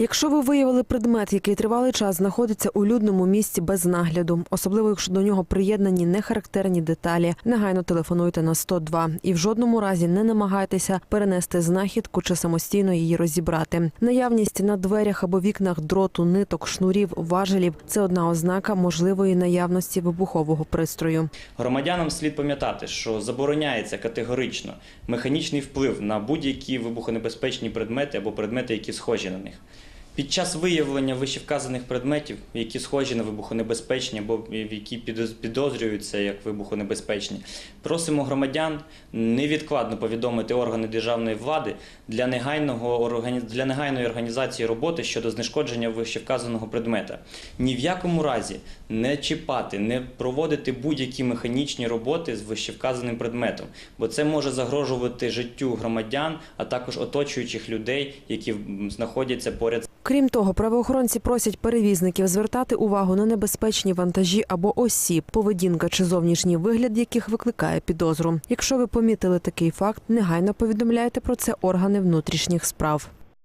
Якщо ви виявили предмет, який тривалий час знаходиться у людному місці без нагляду, особливо якщо до нього приєднані нехарактерні деталі, негайно телефонуйте на 102 і в жодному разі не намагайтеся перенести знахідку чи самостійно її розібрати. Наявність на дверях або вікнах дроту, ниток, шнурів, важелів це одна ознака можливої наявності вибухового пристрою. Громадянам слід пам'ятати, що забороняється категорично механічний вплив на будь-які вибухонебезпечні предмети або предмети, які схожі на них. Під час виявлення вищевказаних предметів, які схожі на вибухонебезпечні або які підозрюються як вибухонебезпечні, просимо громадян невідкладно повідомити органи державної влади для, негайного, для негайної організації роботи щодо знешкодження вищевказаного предмета. Ні в якому разі не чіпати, не проводити будь-які механічні роботи з вищевказаним предметом, бо це може загрожувати життю громадян, а також оточуючих людей, які знаходяться поряд Крім того, правоохоронці просять перевізників звертати увагу на небезпечні вантажі або осіб, поведінка чи зовнішній вигляд яких викликає підозру. Якщо ви помітили такий факт, негайно повідомляйте про це органи внутрішніх справ.